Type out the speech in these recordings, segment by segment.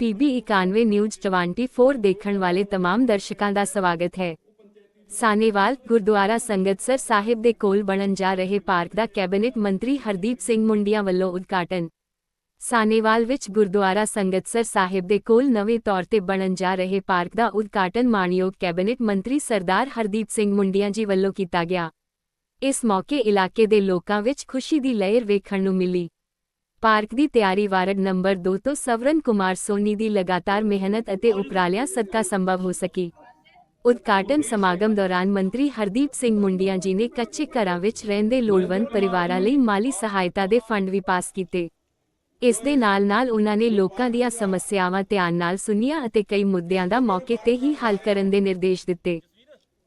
PB 91 news 24 ਦੇਖਣ ਵਾਲੇ तमाम ਦਰਸ਼ਕਾਂ ਦਾ ਸਵਾਗਤ ਹੈ ਸਾਨੇਵਾਲ ਗੁਰਦੁਆਰਾ ਸੰਗਤਸਰ ਸਾਹਿਬ ਦੇ ਕੋਲ ਬਣਨ ਜਾ ਰਹੇ ਪਾਰਕ ਦਾ ਕੈਬਨਿਟ ਮੰਤਰੀ ਹਰਦੀਪ ਸਿੰਘ ਮੁੰਡੀਆਂ ਵੱਲੋਂ ਉਦਘਾਟਨ ਸਾਨੇਵਾਲ ਵਿੱਚ ਗੁਰਦੁਆਰਾ ਸੰਗਤਸਰ ਸਾਹਿਬ ਦੇ ਕੋਲ ਨਵੇਂ ਤੌਰ ਤੇ ਬਣਨ ਜਾ ਰਹੇ ਪਾਰਕ ਦਾ ਉਦਘਾਟਨ ਮਾਨਯੋਗ ਕੈਬਨਿਟ ਮੰਤਰੀ ਸਰਦਾਰ ਹਰਦੀਪ ਸਿੰਘ ਮੁੰਡੀਆਂ ਜੀ ਵੱਲੋਂ ਕੀਤਾ ਗਿਆ ਇਸ ਮੌਕੇ ਇਲਾਕੇ ਦੇ ਲੋਕਾਂ ਵਿੱਚ ਖੁਸ਼ੀ ਦੀ ਲਹਿਰ ਵੇਖਣ ਨੂੰ ਮਿਲੀ ਪਾਰਕ ਦੀ ਤਿਆਰੀ ਵਾਰਡ ਨੰਬਰ 2 ਤੋਂ ਸਵਰਨ ਕੁਮਾਰ ਸੋਨੀ ਦੀ ਲਗਾਤਾਰ ਮਿਹਨਤ ਅਤੇ ਉਪਰਾਲਿਆਂ ਸਦਕਾ ਸੰਭਵ ਹੋ ਸਕੀ। ਉਦਘਾਟਨ ਸਮਾਗਮ ਦੌਰਾਨ ਮੰਤਰੀ ਹਰਦੀਪ ਸਿੰਘ ਮੁੰਡੀਆਂ ਜੀ ਨੇ ਕੱਚੇ ਘਰਾਂ ਵਿੱਚ ਰਹਿੰਦੇ ਲੋੜਵੰਦ ਪਰਿਵਾਰਾਂ ਲਈ ਮਾਲੀ ਸਹਾਇਤਾ ਦੇ ਫੰਡ ਵੀ ਪਾਸ ਕੀਤੇ। ਇਸ ਦੇ ਨਾਲ-ਨਾਲ ਉਨ੍ਹਾਂ ਨੇ ਲੋਕਾਂ ਦੀਆਂ ਸਮੱਸਿਆਵਾਂ ਧਿਆਨ ਨਾਲ ਸੁਣੀਆਂ ਅਤੇ ਕਈ ਮੁੱਦਿਆਂ ਦਾ ਮੌਕੇ ਤੇ ਹੀ ਹੱਲ ਕਰਨ ਦੇ ਨਿਰਦੇਸ਼ ਦਿੱਤੇ।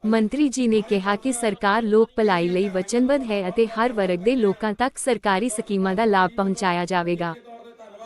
ਮੰਤਰੀ ਜੀ ਨੇ ਕਿਹਾ ਕਿ ਸਰਕਾਰ ਲੋਕ ਭਲਾਈ ਲਈ ਵਚਨਬੱਧ ਹੈ ਅਤੇ ਹਰ ਵਰਗ ਦੇ ਲੋਕਾਂ ਤੱਕ ਸਰਕਾਰੀ ਸਕੀਮਾਂ ਦਾ ਲਾਭ ਪਹੁੰਚਾਇਆ ਜਾਵੇਗਾ।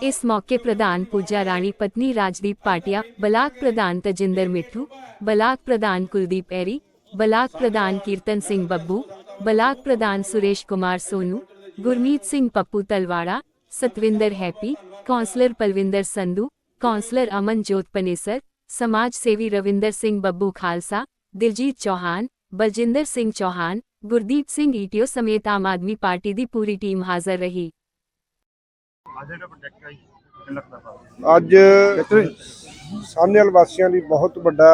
ਇਸ ਮੌਕੇ ਪ੍ਰਧਾਨ ਪੂਜਾ ਰਾਣੀ, ਪਤਨੀ ਰਾਜਦੀਪ ਪਾਟਿਆ, ਬਲਾਕ ਪ੍ਰਧਾਨ ਤਜਿੰਦਰ ਮਿੱਠੂ, ਬਲਾਕ ਪ੍ਰਧਾਨ ਕੁਲਦੀਪ ਐਰੀ, ਬਲਾਕ ਪ੍ਰਧਾਨ ਕੀਰਤਨ ਸਿੰਘ ਬੱਬੂ, ਬਲਾਕ ਪ੍ਰਧਾਨ Suresh Kumar Sonu, Gurmeet Singh Pappu Talwara, Satwinder Happy, councillor Palwinder Sandhu, councillor Amanjot Panesar, ਸਮਾਜ ਸੇਵੀ ਰਵਿੰਦਰ ਸਿੰਘ ਬੱਬੂ ਖਾਲਸਾ ਦਿਲਜੀਤ ਚੌਹਾਨ ਬਲਜਿੰਦਰ ਸਿੰਘ ਚੌਹਾਨ ਗੁਰਦੀਪ ਸਿੰਘ ਈਟੀਓ ਸਮੇਤ ਆਮ ਆਦਮੀ ਪਾਰਟੀ ਦੀ ਪੂਰੀ ਟੀਮ ਹਾਜ਼ਰ ਰਹੀ। ਅੱਜ ਸਾਹਨੇਵਾਲ ਵਾਸੀਆਂ ਲਈ ਬਹੁਤ ਵੱਡਾ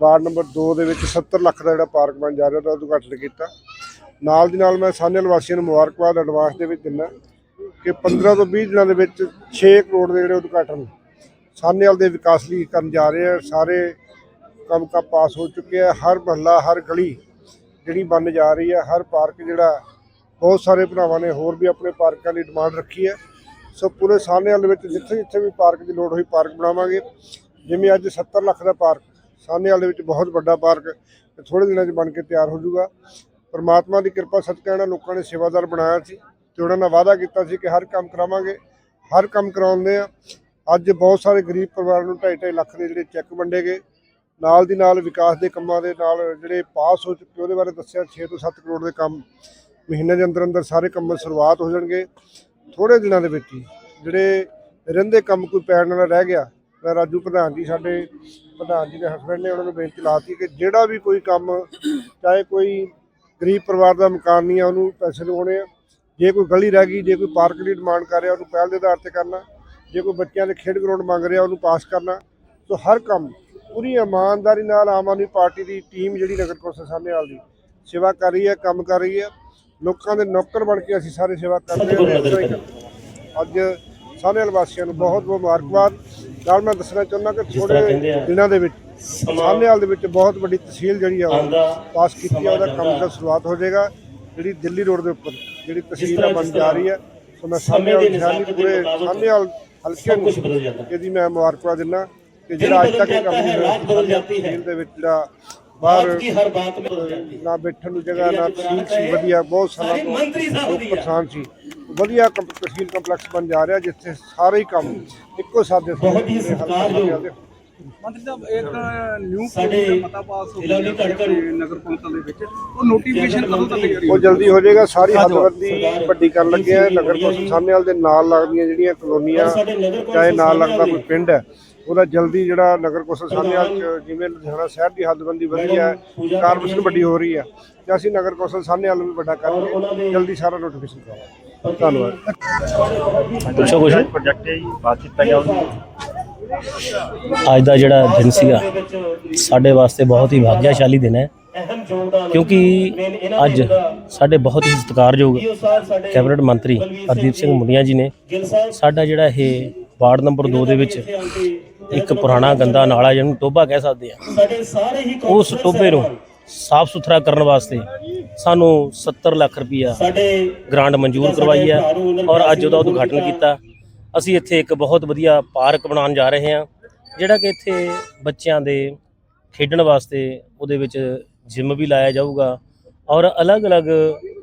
ਵਾਰਡ ਨੰਬਰ 2 ਦੇ ਵਿੱਚ 70 ਲੱਖ ਦਾ ਜਿਹੜਾ ਪਾਰਕ ਬਣ ਜਾ ਰਿਹਾ ਉਹਦਾ ਉਦਘਾਟਨ ਕੀਤਾ। ਨਾਲ ਦੀ ਨਾਲ ਮੈਂ ਸਾਹਨੇਵਾਲ ਵਾਸੀਆਂ ਨੂੰ ਮੁਬਾਰਕਬਾਦ ਐਡਵਾਂਸ ਦੇ ਵਿੱਚ ਦਿੰਦਾ ਕਿ 15 ਤੋਂ 20 ਦਿਨਾਂ ਦੇ ਵਿੱਚ 6 ਕਰੋੜ ਦੇ ਜਿਹੜੇ ਉਦਘਾਟਨ ਸਾਹਨੇਵਾਲ ਦੇ ਵਿਕਾਸ ਲਈ ਕਰਨ ਜਾ ਰਹੇ ਆ। ਸਾਰੇ ਕੰਮ ਕਾ ਪਾਸ ਹੋ ਚੁੱਕਿਆ ਹਰ ਮਹੱਲਾ, ਹਰ ਗਲੀ ਜਿਹੜੀ ਬਣ ਜਾ ਰਹੀ ਹੈ ਹਰ ਪਾਰਕ ਜਿਹੜਾ, ਬਹੁਤ ਸਾਰੇ ਭਰਾਵਾਂ ਨੇ ਹੋਰ ਵੀ ਆਪਣੇ ਪਾਰਕਾਂ ਦੀ ਡਿਮਾਂਡ ਰੱਖੀ ਹੈ ਸੋ ਪੂਰੇ ਸਾਨੇਹਾਲ ਦੇ ਵਿੱਚ ਜਿੱਥੇ ਜਿੱਥੇ ਵੀ ਪਾਰਕ ਦੀ ਲੋੜ ਹੋਈ ਪਾਰਕ ਬਣਾਵਾਂਗੇ। ਜਿਵੇਂ ਅੱਜ 70 ਲੱਖ ਦਾ ਪਾਰਕ ਸਾਹਨੇਵਾਲ ਦੇ ਵਿੱਚ ਬਹੁਤ ਵੱਡਾ ਪਾਰਕ ਥੋੜੇ ਦਿਨਾਂ 'ਚ ਬਣ ਕੇ ਤਿਆਰ ਹੋ ਜਾਊਗਾ। ਪਰਮਾਤਮਾ ਦੀ ਕਿਰਪਾ ਸਦਕਾ ਇਹਨਾਂ ਲੋਕਾਂ ਨੇ ਸੇਵਾਦਾਰ ਬਣਾਇਆ ਸੀ ਤੇ ਉਹਨਾਂ ਨਾਲ ਵਾਅਦਾ ਕੀਤਾ ਸੀ ਕਿ ਹਰ ਕੰਮ ਕਰਾਵਾਂਗੇ, ਹਰ ਕੰਮ ਕਰਾਉਂਦੇ ਆ। ਅੱਜ ਬਹੁਤ ਸਾਰੇ ਗਰੀਬ ਪਰਿਵਾਰਾਂ ਨੂੰ 2.5 ਲੱਖ ਦੇ ਜਿਹੜੇ ਚੈੱਕ ਵੰਡੇ ਗਏ। ਨਾਲ ਦੀ ਨਾਲ ਵਿਕਾਸ ਦੇ ਕੰਮਾਂ ਦੇ ਨਾਲ ਜਿਹੜੇ ਪਾਸ ਹੋ ਚੁੱਕੇ, ਉਹਦੇ ਬਾਰੇ ਦੱਸਿਆ 6 ਤੋਂ 7 ਕਰੋੜ ਦੇ ਕੰਮ ਮਹੀਨੇ ਦੇ ਅੰਦਰ ਅੰਦਰ ਸਾਰੇ ਕੰਮ ਸ਼ੁਰੂਆਤ ਹੋ ਜਾਣਗੇ। ਥੋੜੇ ਦਿਨਾਂ ਦੇ ਵਿੱਚ ਹੀ ਜਿਹੜੇ ਰਹਿੰਦੇ ਕੰਮ ਕੋਈ ਪੈਣ ਵਾਲਾ ਰਹਿ ਗਿਆ ਮੈਂ ਰਾਜੂ ਪ੍ਰਧਾਨ ਜੀ ਸਾਡੇ ਪ੍ਰਧਾਨ ਜੀ ਦੇ ਹਸਬੰਡ ਨੇ ਉਹਨਾਂ ਨੂੰ ਬੇਨਤੀ ਲਾਤੀ ਕਿ ਜਿਹੜਾ ਵੀ ਕੋਈ ਕੰਮ, ਚਾਹੇ ਕੋਈ ਗਰੀਬ ਪਰਿਵਾਰ ਦਾ ਮਕਾਨ ਨਹੀਂ ਆ, ਉਹਨੂੰ ਪੈਸੇ ਲਗਾਉਣੇ ਆ। ਜੇ ਕੋਈ ਗਲੀ ਰਹਿ ਗਈ, ਜੇ ਕੋਈ ਪਾਰਕ ਦੀ ਡਿਮਾਂਡ ਕਰ ਰਿਹਾ, ਉਹਨੂੰ ਪਹਿਲ ਦੇ ਆਧਾਰ ਤੇ ਕਰਨਾ। ਜੇ ਕੋਈ ਬੱਚਿਆਂ ਦੇ ਖੇਡ ਗਰਾਊਂਡ ਮੰਗ ਰਿਹਾ, ਉਹਨੂੰ ਪਾਸ ਕਰਨਾ। ਸੋ ਹਰ ਕੰਮ ਪੂਰੀ ਇਮਾਨਦਾਰੀ ਨਾਲ ਆਮ ਆਦਮੀ ਪਾਰਟੀ ਦੀ ਟੀਮ ਜਿਹੜੀ ਨਗਰ ਕੌਂਸਲ ਸਾਹਮਣੇ ਦੀ ਸੇਵਾ ਕਰ ਰਹੀ ਹੈ ਕੰਮ ਕਰ ਰਹੀ ਹੈ। ਲੋਕਾਂ ਦੇ ਨੌਕਰ ਬਣ ਕੇ ਅਸੀਂ ਸਾਰੇ ਸੇਵਾ ਕਰ ਰਹੇ ਹਾਂ। ਅੱਜ ਸਾਹਨੇਵਾਲ ਵਾਸੀਆਂ ਨੂੰ ਬਹੁਤ ਬਹੁਤ ਮੁਬਾਰਕਬਾਦ। ਨਾਲ ਮੈਂ ਦੱਸਣਾ ਚਾਹੁੰਦਾ ਕਿ ਥੋੜੇ ਦਿਨਾਂ ਦੇ ਵਿੱਚ ਸਾਹਨੇਵਾਲ ਦੇ ਵਿੱਚ ਬਹੁਤ ਵੱਡੀ ਤਹਿਸੀਲ ਜਿਹੜੀ ਆ ਪਾਸ ਕੀਤੀ ਆ ਉਹਦਾ ਕੰਮ ਦਾ ਸ਼ੁਰੂਆਤ ਹੋ ਜਾਏਗਾ। ਜਿਹੜੀ ਦਿੱਲੀ ਰੋਡ ਦੇ ਉੱਪਰ ਜਿਹੜੀ ਤਹਿਸੀਲ ਆ ਬਣ ਜਾ ਰਹੀ ਹੈ। ਸੋ ਮੈਂ ਸ਼ਹਿਰ ਦੀ ਪੂਰੇ ਸਾਹਨੇਵਾਲ ਹਲਕੇ ਨੂੰ ਇਹਦੀ ਮੈਂ ਮੁਬਾਰਕਬਾਦ ਦਿੰਦਾ। ਕਿ ਜਿਹੜਾ ਅੱਜ ਤੱਕ ਕੰਮ ਨਹੀਂ ਰਾਤ ਬਦਲ ਜਾਂਦੀ ਹੈ। ਦੇ ਵਿੱਚ ਜਿਹੜਾ ਬਾਹਰ ਕੀ ਹਰ ਬਾਤ ਮੇਂ ਬਦਲ ਜਾਂਦੀ ਹੈ। ਨਾ ਬੈਠਣ ਨੂੰ ਜਗ੍ਹਾ ਨਾ ਸੀ ਵਧੀਆ ਬਹੁਤ ਸਾਰਾ ਪਰੇਸ਼ਾਨ ਸੀ। ਵਧੀਆ ਤਹਿਸੀਲ ਕੰਪਲੈਕਸ ਬਣ ਜਾ ਰਿਹਾ ਜਿੱਥੇ ਸਾਰੇ ਕੰਮ ਇੱਕੋ ਸਾਦੇ ਬਹੁਤ ਹੀ ਸਤਿਕਾਰਯੋਗ ਮੰਤਰੀ ਸਾਹਿਬ ਇੱਕ ਨਿਊ ਸਾਡੇ ਪਤਾ ਪਾਸ ਹੋ ਗਿਆ ਨਗਰ ਪੰਚਾਇਤ ਦੇ ਵਿੱਚ। ਉਹ ਨੋਟੀਫਿਕੇਸ਼ਨ ਕਦੋਂ ਤੱਕ ਜਾਰੀ ਉਹ ਜਲਦੀ ਹੋ ਜਾਏਗਾ ਸਾਰੀ ਹੱਦਬੰਦੀ ਵੱਡੀ ਕਰਨ ਲੱਗੇ ਆ ਨਗਰ ਪੰਚਾਇਤ ਸਾਹਮਣੇ ਵਾਲ ਦੇ ਨਾਲ ਲੱਗਦੀਆਂ ਜਿਹੜੀਆਂ ਕਲੋਨੀਆਂ ਚਾਹੇ ਨਾਲ ਲੱਗਦਾ ਕੋਈ ਪਿੰਡ ਹੈ। ਉਹਦਾ ਜਲਦੀ ਜਿਹੜਾ ਨਗਰ ਕੌਂਸਲ ਚ ਜਿਵੇਂ ਲੁਧਿਆਣਾ ਸ਼ਹਿਰ ਦੀ ਹੱਦਬੰਦੀ ਵਧੀਆ ਹੈ ਕਾਰਪੋਰੇਸ਼ਨ ਵੱਡੀ ਹੋ ਰਹੀ ਹੈ ਤੇ ਅਸੀਂ ਨਗਰ ਕੌਂਸਲ ਸਾਹਨੇਵਾਲ ਨੂੰ ਵੀ ਵੱਡਾ ਕਰਾਂਗੇ ਜਲਦੀ ਸਾਰਾ ਨੋਟੀਫਿਕੇਸ਼ਨ ਕਰਾਂਗੇ ਧੰਨਵਾਦ। ਪੁੱਛੋ ਕੁਛ। ਪ੍ਰੋਜੈਕਟ ਹੈ ਜੀ ਬਾਤ ਕੀਤਾ ਗਿਆ ਅੱਜ ਦਾ ਜਿਹੜਾ ਦਿਨ ਸੀਗਾ ਸਾਡੇ ਵਾਸਤੇ ਬਹੁਤ ਹੀ ਭਾਗਿਆਸ਼ਾਲੀ ਦਿਨ ਹੈ। ਕਿਉਂਕਿ ਅੱਜ ਸਾਡੇ ਬਹੁਤ ਹੀ ਸਤਿਕਾਰਯੋਗ ਕੈਬਨਿਟ ਮੰਤਰੀ ਹਰਦੀਪ ਸਿੰਘ ਮੁੰਡੀਆਂ ਜੀ ਨੇ ਸਾਡਾ ਜਿਹੜਾ ਇਹ ਵਾਰਡ ਨੰਬਰ 2 ਦੇ ਵਿੱਚ ਇੱਕ ਪੁਰਾਣਾ ਗੰਦਾ ਨਾਲਾ ਜਿਹਨੂੰ ਟੋਭਾ ਕਹਿ ਸਕਦੇ ਆ। ਉਸ ਟੋਭੇ ਨੂੰ ਸਾਫ਼ ਸੁਥਰਾ ਕਰਨ ਵਾਸਤੇ ਸਾਨੂੰ 70 ਲੱਖ ਰੁਪਈਆ ਸਾਡੇ ਗ੍ਰਾਂਟ ਮਨਜ਼ੂਰ ਕਰਵਾਈ ਹੈ ਔਰ ਅੱਜ ਉਹਦਾ ਉਦਘਾਟਨ ਕੀਤਾ। ਅਸੀਂ ਇੱਥੇ ਇੱਕ ਬਹੁਤ ਵਧੀਆ ਪਾਰਕ ਬਣਾਉਣ ਜਾ ਰਹੇ ਹਾਂ ਜਿਹੜਾ ਕਿ ਇੱਥੇ ਬੱਚਿਆਂ ਦੇ ਖੇਡਣ ਵਾਸਤੇ ਉਹਦੇ ਵਿੱਚ ਜਿਮ ਵੀ ਲਾਇਆ ਜਾਊਗਾ ਔਰ ਅਲੱਗ-ਅਲੱਗ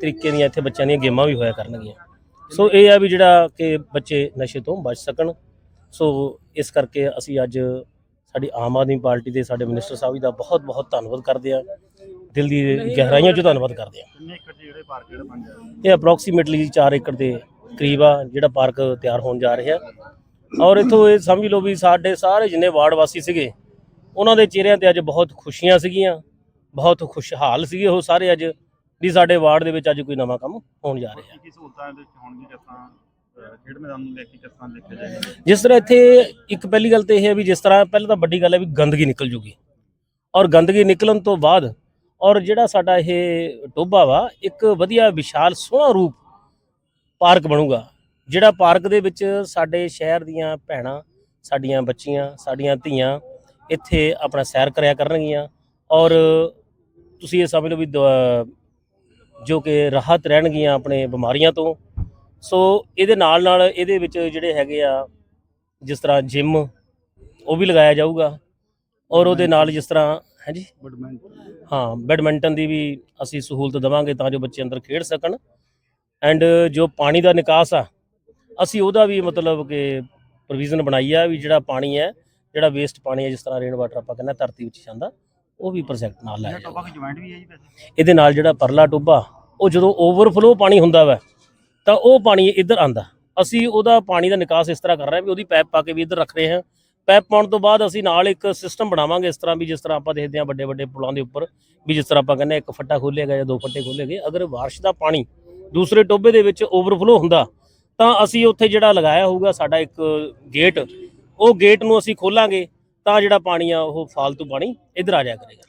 ਤਰੀਕੇ ਦੀਆਂ ਇੱਥੇ ਬੱਚਿਆਂ ਦੀਆਂ ਗੇਮਾਂ ਵੀ ਹੋਇਆ ਕਰਨਗੀਆਂ। ਸੋ ਇਹ ਆ ਵੀ ਜਿਹੜਾ ਕਿ ਬੱਚੇ ਨਸ਼ੇ ਤੋਂ ਬਚ ਸਕਣ। ਸੋ ਇਸ ਕਰਕੇ ਅਸੀਂ ਅੱਜ ਸਾਡੀ ਆਮ ਆਦਮੀ ਪਾਰਟੀ ਦੇ ਸਾਡੇ ਮਿਨਿਸਟਰ ਸਾਹਿਬ ਜੀ ਦਾ ਬਹੁਤ-ਬਹੁਤ ਧੰਨਵਾਦ ਕਰਦੇ ਹਾਂ। ਦਿਲ ਦੀ ਗਹਿਰਾਈਆਂ 'ਚੋਂ ਧੰਨਵਾਦ ਕਰਦੇ ਹਾਂ। ਰਿਹਾ ਇਹ ਅਪਰੋਕਸੀਮੇਟਲੀ 4 ਏਕੜ ਦੇ ਕਰੀਬ ਆ ਜਿਹੜਾ ਪਾਰਕ ਤਿਆਰ ਹੋਣ ਜਾ ਰਿਹਾ। ਔਰ ਇਥੋਂ ਇਹ ਸਮਝ ਲਓ ਵੀ ਸਾਡੇ ਸਾਰੇ ਜਿੰਨੇ ਵਾਰਡ ਵਾਸੀ ਸੀਗੇ ਉਹਨਾਂ ਦੇ ਚਿਹਰਿਆਂ ਤੇ ਅੱਜ ਬਹੁਤ ਖੁਸ਼ੀਆਂ ਸੀਗੀਆਂ ਬਹੁਤ ਖੁਸ਼ਹਾਲ ਸੀਗੇ ਉਹ ਸਾਰੇ ਅੱਜ ਵੀ ਸਾਡੇ ਵਾਰਡ ਦੇ ਵਿੱਚ ਅੱਜ ਕੋਈ ਨਵਾਂ ਕੰਮ ਹੋਣ ਜਾ ਰਿਹਾ। ਕੀ ਕੀ ਸਹੂਲਤਾਂ ਇਹਦੇ ਵਿੱਚ ਹੋਣਗੀਆਂ ਜਿਸ ਤਰ੍ਹਾਂ ਖੇਡ ਮੈਦਾਨ ਨੂੰ ਲੈ ਕੇ ਕਿਸ ਤਰ੍ਹਾਂ ਦੇਖਿਆ ਜਾਏਗਾ? ਜਿਸ ਤਰ੍ਹਾਂ ਇੱਥੇ ਇੱਕ ਪਹਿਲੀ ਗੱਲ ਤੇ ਇਹ ਹੈ ਵੀ ਜਿਸ ਤਰ੍ਹਾਂ ਪਹਿਲਾਂ ਤਾਂ ਵੱਡੀ ਗੱਲ ਹੈ ਵੀ ਗੰਦਗੀ ਨਿਕਲ ਜੂਗੀ। ਔਰ ਗੰਦਗੀ ਨਿਕਲਣ ਤੋਂ ਬਾਅਦ ਔਰ ਜਿਹੜਾ ਸਾਡਾ ਇਹ ਟੋਬਾ ਵਾ, ਇੱਕ ਵਧੀਆ ਵਿਸ਼ਾਲ ਸੋਹਣਾ ਰੂਪ ਪਾਰਕ ਬਣੂਗਾ। ਜਿਹੜਾ ਪਾਰਕ ਦੇ ਵਿੱਚ ਸਾਡੇ ਸ਼ਹਿਰ ਦੀਆਂ ਭੈਣਾਂ, ਸਾਡੀਆਂ ਬੱਚੀਆਂ, ਸਾਡੀਆਂ ਧੀਆਂ ਇੱਥੇ ਆਪਣਾ ਸੈਰ ਕਰਿਆ ਕਰਨਗੀਆਂ। ਔਰ ਤੁਸੀਂ ਇਹ ਸਮਝ ਲਓ ਵੀ ਦ- ਜੋ ਕਿ ਰਾਹਤ ਰਹਿਣਗੀਆਂ ਆਪਣੇ ਬਿਮਾਰੀਆਂ ਤੋਂ। ਸੋ ਇਹਦੇ ਨਾਲ ਨਾਲ ਇਹਦੇ ਵਿੱਚ ਜਿਹੜੇ ਹੈਗੇ ਆ ਜਿਸ ਤਰ੍ਹਾਂ ਜਿਮ ਉਹ ਵੀ ਲਗਾਇਆ ਜਾਊਗਾ। ਔਰ ਉਹਦੇ ਨਾਲ ਜਿਸ ਤਰ੍ਹਾਂ ਹਾਂਜੀ ਹਾਂ ਬੈਡਮਿੰਟਨ ਦੀ ਵੀ ਅਸੀਂ ਸਹੂਲਤ ਦੇਵਾਂਗੇ ਤਾਂ ਜੋ ਬੱਚੇ ਅੰਦਰ ਖੇਡ ਸਕਣ। ਐਂਡ ਜੋ ਪਾਣੀ ਦਾ ਨਿਕਾਸ ਆ ਅਸੀਂ ਉਹਦਾ ਵੀ ਮਤਲਬ ਕਿ ਪ੍ਰੋਵੀਜ਼ਨ ਬਣਾਈ ਆ ਵੀ ਜਿਹੜਾ ਪਾਣੀ ਹੈ ਜਿਹੜਾ ਵੇਸਟ ਪਾਣੀ ਹੈ ਜਿਸ ਤਰ੍ਹਾਂ ਰੇਨ ਵਾਟਰ ਆਪਾਂ ਕਹਿੰਦੇ ਧਰਤੀ ਵਿੱਚ ਜਾਂਦਾ ਉਹ ਵੀ ਪ੍ਰੋਜੈਕਟ ਨਾਲ ਲਾਇਆ ਟੋਬਾ ਜੁਆਇੰਟ ਵੀ ਹੈ ਜੀ ਇਹਦੇ ਨਾਲ ਜਿਹੜਾ ਪਰਲਾ ਟੋਬਾ ਉਹ ਜਦੋਂ ਓਵਰਫਲੋ ਪਾਣੀ ਹੁੰਦਾ ਵਾ ਤਾਂ ਉਹ ਪਾਣੀ ਇੱਧਰ ਆਂਦਾ ਅਸੀਂ ਉਹਦਾ ਪਾਣੀ ਦਾ ਨਿਕਾਸ ਇਸ ਤਰ੍ਹਾਂ ਕਰ ਰਹੇ ਹਾਂ ਵੀ ਉਹਦੀ ਪਾਈਪ ਪਾ ਕੇ ਵੀ ਇੱਧਰ ਰੱਖ ਰਹੇ ਹਾਂ। ਪੈਪ ਪਾਉਣ ਤੋਂ ਬਾਅਦ ਅਸੀਂ ਨਾਲ ਇੱਕ ਸਿਸਟਮ ਬਣਾਵਾਂਗੇ ਇਸ ਤਰ੍ਹਾਂ ਵੀ ਜਿਸ ਤਰ੍ਹਾਂ ਆਪਾਂ ਦੇਖਦੇ ਹਾਂ ਵੱਡੇ ਵੱਡੇ ਪੁਲਾਂ ਦੇ ਉੱਪਰ ਵੀ ਜਿਸ ਤਰ੍ਹਾਂ ਆਪਾਂ ਕਹਿੰਦੇ ਹਾਂ ਇੱਕ ਫੱਟਾ ਖੋਲ੍ਹਿਆ ਜਾਂ ਦੋ ਫੱਟੇ ਖੋਲ੍ਹੇ ਗਏ। ਅਗਰ ਬਾਰਿਸ਼ ਦਾ ਪਾਣੀ ਦੂਸਰੇ ਟੋਬੇ ਦੇ ਵਿੱਚ ਓਵਰਫਲੋ ਹੁੰਦਾ, ਤਾਂ ਅਸੀਂ ਉੱਥੇ ਜਿਹੜਾ ਲਗਾਇਆ ਹੋਊਗਾ ਸਾਡਾ ਇੱਕ ਗੇਟ ਉਹ ਗੇਟ ਨੂੰ ਅਸੀਂ ਖੋਲਾਂਗੇ ਤਾਂ ਜਿਹੜਾ ਪਾਣੀ ਆ ਉਹ ਫਾਲਤੂ ਪਾਣੀ ਇੱਧਰ ਆ ਜਾਇਆ ਕਰੇਗਾ।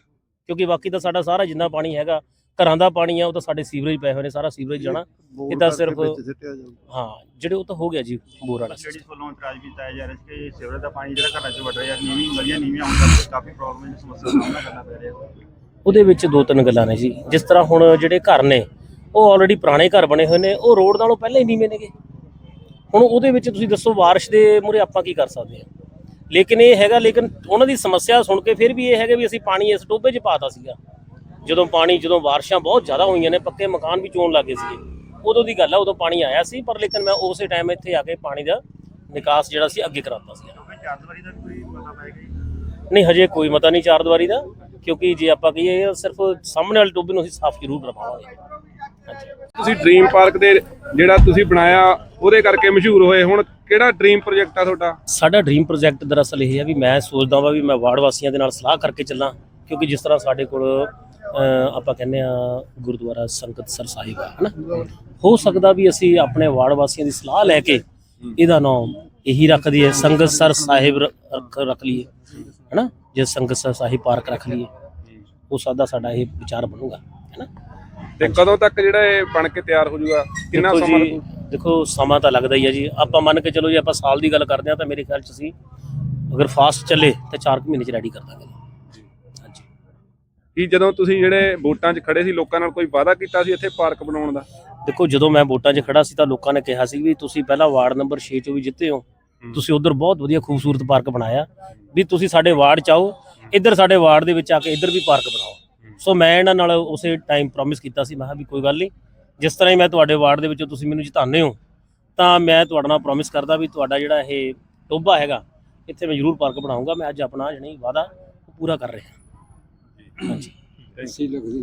ਕਿਉਂਕਿ ਬਾਕੀ ਤਾਂ ਸਾਡਾ ਸਾਰਾ ਜਿੰਨਾ ਪਾਣੀ ਹੈਗਾ ਘਰਾਂ ਦਾ ਪਾਣੀ ਆ ਉਹ ਤਾਂ ਸਾਡੇ ਸੀਵਰੇਜ ਪਏ ਹੋਏ ਨੇ ਸਾਰਾ ਸੀਵਰੇਜ ਜਾਣਾ। ਇਹ ਤਾਂ ਸਿਰਫ ਹਾਂ ਜਿਹੜੇ ਉਹ ਤਾਂ ਹੋ ਗਿਆ ਜੀ ਬੋਰ ਵਾਲਾ। system। ਵੱਲੋਂ ਇਤਰਾਜ਼ ਕੀਤਾ ਜਾ ਰਿਹਾ ਸੀ ਕਿ ਸੀਵਰੇਜ ਦਾ ਪਾਣੀ ਜਿਹੜਾ ਘਰਾਂ 'ਚ ਵੱਢ ਰਿਹਾ ਨੀਵੀਂ ਗਲੀਆਂ ਨੀਵੀਆਂ ਹੋਣ ਕਰਕੇ ਕਾਫੀ ਪ੍ਰੋਬਲਮ ਦੀ ਸਮੱਸਿਆ ਦਾ ਸਾਹਮਣਾ ਕਰਨਾ ਪੈ ਰਿਹਾ। ਉਹਦੇ ਵਿੱਚ ਦੋ ਤਿੰਨ ਗੱਲਾਂ ਨੇ ਜੀ। ਜਿਸ ਤਰ੍ਹਾਂ ਹੁਣ ਜਿਹੜੇ ਘਰ ਨੇ ਉਹ ਆਲਰੇਡੀ ਪੁਰਾਣੇ ਘਰ ਬਣੇ ਹੋਏ ਨੇ ਉਹ ਰੋਡ ਨਾਲੋਂ ਪਹਿਲਾਂ ਹੀ ਨੀਵੇਂ ਨੇਗੇ। ਹੁਣ ਉਹਦੇ ਵਿੱਚ ਤੁਸੀਂ ਦੱਸੋ ਬਾਰਿਸ਼ ਦੇ ਮੂਹਰੇ ਆਪਾਂ ਕੀ ਕਰ ਸਕਦੇ ਹਾਂ? ਲੇਕਿਨ ਇਹ ਹੈਗਾ ਲੇਕਿਨ ਉਹਨਾਂ ਦੀ ਸਮੱਸਿਆ ਸੁਣ ਕੇ ਫਿਰ ਵੀ ਇਹ ਹੈਗਾ ਵੀ ਅਸੀਂ ਪਾਣੀ ਇਸ ਟੋਬੇ 'ਚ ਪਾਤਾ ਸੀਗਾ। ਜਦੋਂ ਪਾਣੀ ਜਦੋਂ ਬਾਰਿਸ਼ਾਂ ਬਹੁਤ ਜ਼ਿਆਦਾ ਹੋਈਆਂ ਨੇ ਪੱਕੇ ਮਕਾਨ ਵੀ ਚੋਣ ਲੱਗੇ ਸੀਗੇ। ਉਦੋਂ ਦੀ ਗੱਲ ਆ ਉਦੋਂ ਪਾਣੀ ਆਇਆ ਸੀ ਪਰ ਲੇਕਿਨ ਮੈਂ ਉਸੇ ਟਾਈਮ ਇੱਥੇ ਆ ਕੇ ਪਾਣੀ ਦਾ ਨਿਕਾਸ ਜਿਹੜਾ ਸੀ ਅੱਗੇ ਕਰਾਤਾ ਸੀ ਕਿਉਂਕਿ ਚਾਰ ਦੀਵਾਰੀ ਦਾ ਕੋਈ ਪਤਾ ਪੈ ਗਿਆ ਜੀ? ਨਹੀਂ ਹਜੇ ਕੋਈ ਮਤਾ ਨਹੀਂ ਚਾਰ ਦੀਵਾਰੀ ਦਾ ਕਿਉਂਕਿ ਜੇ ਆਪਾਂ ਕਹੀਏ ਇਹ ਸਿਰਫ ਸਾਹਮਣੇ ਵਾਲੇ ਟੋਬੇ ਨੂੰ ਅਸੀਂ ਸਾਫ਼ ਜ਼ਰੂਰ ਰਖਾਵਾਂਗੇ ਹਾਂਜੀ। ਤੁਸੀਂ ਡ੍ਰੀਮ ਪਾਰਕ ਦੇ ਜਿਹੜਾ ਤੁਸੀਂ ਬਣਾਇਆ ਉਹਦੇ ਕਰਕੇ ਮਸ਼ਹੂਰ ਹੋਏ ਹੁਣ ਕਿਹੜਾ ਡ੍ਰੀਮ ਪ੍ਰੋਜੈਕਟ ਆ ਤੁਹਾਡਾ? ਸਾਡਾ ਡ੍ਰੀਮ ਪ੍ਰੋਜੈਕਟ ਦਰਅਸਲ ਇਹ ਹੈ ਵੀ ਮੈਂ ਸੋਚਦਾ ਵਾਂ ਵੀ ਮੈਂ ਵਾਰਡ ਵਾਸੀਆਂ ਦੇ ਨਾਲ ਸਲਾਹ ਕਰਕੇ ਚੱਲਾਂ ਕਿਉਂਕਿ ਜਿਸ ਤਰ੍ਹਾਂ ਸਾਡੇ ਕੋਲ ਆਪਾਂ ਕਹਿੰਦੇ ਆ ਗੁਰਦੁਆਰਾ ਸੰਗਤਸਰ ਸਾਹਿਬ ਹੈ ਹਨਾ? ਹੋ ਸਕਦਾ ਵੀ ਅਸੀਂ ਆਪਣੇ ਵਾਰਡ ਵਾਸੀਆਂ ਦੀ ਸਲਾਹ ਲੈ ਕੇ ਇਹਦਾ ਨਾਮ ਇਹੀ ਰੱਖ ਦਈਏ ਸੰਗਤਸਰ ਸਾਹਿਬ ਰੱਖ ਲਈਏ ਹਨਾ? ਜੇ ਸੰਗਤਸਰ ਸਾਹਿਬ ਪਾਰਕ ਰੱਖ ਲਈਏ ਉਹ ਸਾਦਾ ਸਾਡਾ ਇਹ ਵਿਚਾਰ ਬਣੂਗਾ ਹੈਨਾ? ਤੇ ਕਦੋਂ ਤੱਕ ਜਿਹੜਾ ਇਹ ਬਣ ਕੇ ਤਿਆਰ ਹੋ ਜਾਊਗਾ? ਕਿੰਨਾ ਸਮਾਂ ਦੇਖੋ ਸਮਾਂ ਤਾਂ ਲੱਗਦਾ ਹੀ ਹੈ ਜੀ। ਆਪਾਂ ਮੰਨ ਕੇ ਚਲੋ ਜੇ ਆਪਾਂ ਸਾਲ ਦੀ ਗੱਲ ਕਰਦੇ ਹਾਂ ਤਾਂ ਮੇਰੇ ਖਿਆਲ ਚ ਅਸੀਂ ਅਗਰ ਫਾਸਟ ਚੱਲੇ ਤਾਂ 4 ਮਹੀਨੇ ਚ ਰੈਡੀ ਕਰ ਦਾਂਗੇ। ਕੀ ਜਦੋਂ ਤੁਸੀਂ ਜਿਹੜੇ ਵੋਟਾਂ 'ਚ ਖੜੇ ਸੀ ਲੋਕਾਂ ਨਾਲ ਕੋਈ ਵਾਅਦਾ ਕੀਤਾ ਸੀ ਇੱਥੇ ਪਾਰਕ ਬਣਾਉਣ ਦਾ? ਦੇਖੋ ਜਦੋਂ ਮੈਂ ਵੋਟਾਂ 'ਚ ਖੜਾ ਸੀ ਤਾਂ ਲੋਕਾਂ ਨੇ ਕਿਹਾ ਸੀ ਵੀ ਤੁਸੀਂ ਪਹਿਲਾਂ ਵਾਰਡ ਨੰਬਰ 6 ਚੋਂ ਵੀ ਜਿੱਤੇ ਹੋ। ਤੁਸੀਂ ਉਧਰ ਬਹੁਤ ਵਧੀਆ ਖੂਬਸੂਰਤ ਪਾਰਕ ਬਣਾਇਆ। ਵੀ ਤੁਸੀਂ ਸਾਡੇ ਵਾਰਡ 'ਚ ਆਓ ਇੱਧਰ ਸਾਡੇ ਵਾਰਡ ਦੇ ਵਿੱਚ ਆ ਕੇ ਇੱਧਰ ਵੀ ਪਾਰਕ ਬਣਾਓ। ਸੋ ਮੈਂ ਇਹਨਾਂ ਨਾਲ ਉਸੇ ਟਾਈਮ ਪ੍ਰੋਮਿਸ ਕੀਤਾ ਸੀ ਮੈਂ ਕਿਹਾ ਵੀ ਕੋਈ ਗੱਲ ਨਹੀਂ ਜਿਸ ਤਰ੍ਹਾਂ ਹੀ ਮੈਂ ਤੁਹਾਡੇ ਵਾਰਡ ਦੇ ਵਿੱਚੋਂ ਤੁਸੀਂ ਮੈਨੂੰ ਜਿਤਾਉਂਦੇ ਹੋ ਤਾਂ ਮੈਂ ਤੁਹਾਡੇ ਨਾਲ ਪ੍ਰੋਮਿਸ ਕਰਦਾ ਵੀ ਤੁਹਾਡਾ ਜਿਹੜਾ ਇਹ ਟੋਬਾ ਹੈਗਾ ਇੱਥੇ ਮੈਂ ਜ਼ਰੂਰ ਪਾਰਕ ਬਣਾਉਂਗਾ ਮੈਂ ਅੱਜ ਆਪਣਾ ਜਣੀ ਵਾਅਦਾ ਉਹ ਪੂਰਾ ਕਰ ਰਿਹਾ। ਹਾਂਜੀ।